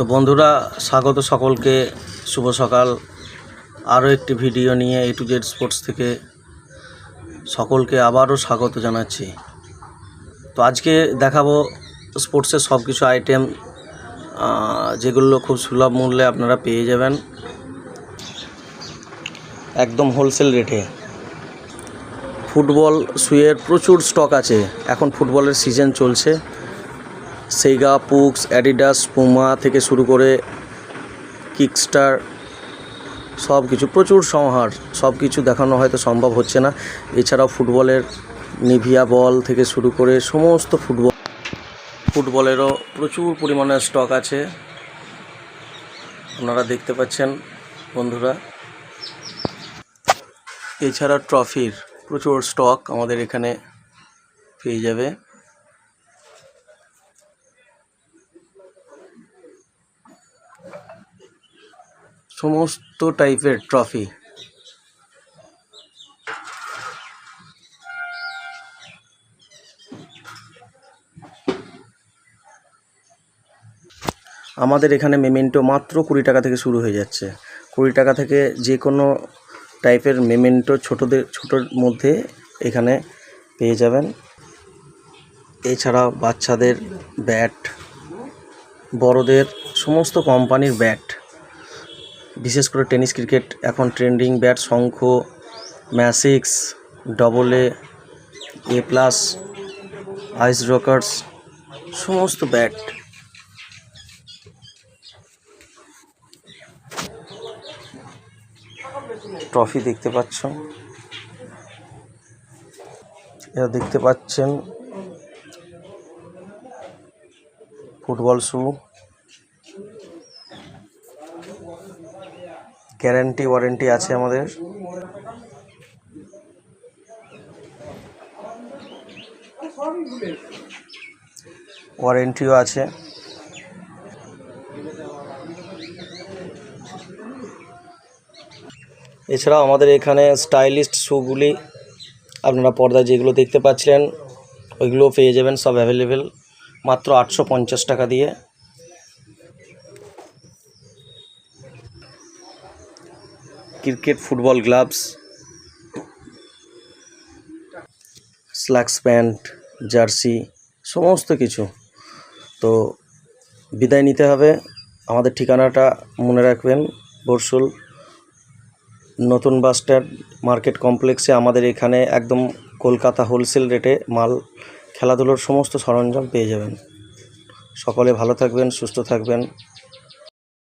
তো বন্ধুরা, স্বাগত সকলকে। শুভ সকাল। আরও একটি ভিডিও নিয়ে এ টু জেড স্পোর্টস থেকে সকলকে আবারও স্বাগত জানাচ্ছি। তো আজকে দেখাবো স্পোর্টসের সব কিছু আইটেম যেগুলো খুব সুলভ মূল্যে আপনারা পেয়ে যাবেন। একদম হোলসেল রেটে। ফুটবল শুয়ের প্রচুর স্টক আছে। এখন ফুটবলের সিজন চলছে। সেইগা পুক্স অ্যাডিডাস পুমা থেকে শুরু করে কিকস্টার সব কিছু প্রচুর সমাহার সব কিছু দেখানো হয়তো সম্ভব হচ্ছে না। এছাড়াও ফুটবলের নিভিয়া বল থেকে শুরু করে সমস্ত ফুটবল, ফুটবলেরও প্রচুর পরিমাণে স্টক আছে। আপনারা দেখতে পাচ্ছেন, বন্ধুরা। এছাড়া ট্রফির প্রচুর স্টক আমাদের এখানে পেয়ে যাবে। সমস্ত টাইপের ট্রফি। আমাদের এখানে মেমেন্টো মাত্র কুড়ি টাকা থেকে শুরু হয়ে যাচ্ছে। কুড়ি টাকা থেকে যে কোনো টাইপের মেমেন্টো ছোটোদের, ছোটোর মধ্যে এখানে পেয়ে যাবেন। এছাড়া বাচ্চাদের ব্যাট, বড়দের সমস্ত কোম্পানির ব্যাট। বিশেষ করে টেনিস ক্রিকেট এখন trending bat, Shankha, ম্যাসিক্স double A A plus ice rockers সমস্ত ব্যাট। ট্রফি দেখতে পাচ্ছ। এরা দেখতে পাচ্ছেন ফুটবল শু গ্যারান্টি ওয়ারেন্টি আছে আমাদের। ওয়ারেন্টিও আছে। এছাড়াও আমাদের এখানে স্টাইলিস্ট শুগুলি আপনারা পর্দায় যেগুলো দেখতে পাচ্ছিলেন ওইগুলো পেয়ে যাবেন, সব অ্যাভেলেবেল মাত্র আটশো পঞ্চাশ টাকা দিয়ে। Cricket, football gloves slacks pant, jersey, সমস্ত কিছু। তো বিদায় নিতে হবে। আমাদের ঠিকানাটা মনে রাখবেন বরসুল নতুন বাস স্ট্যান্ড মার্কেট কমপ্লেক্সে। আমাদের এখানে একদম কলকাতা হোলসেল রেটে মাল, খেলাধুলোর সমস্ত সরঞ্জাম পেয়ে যাবেন। সকলে ভালো থাকবেন, সুস্থ থাকবেন।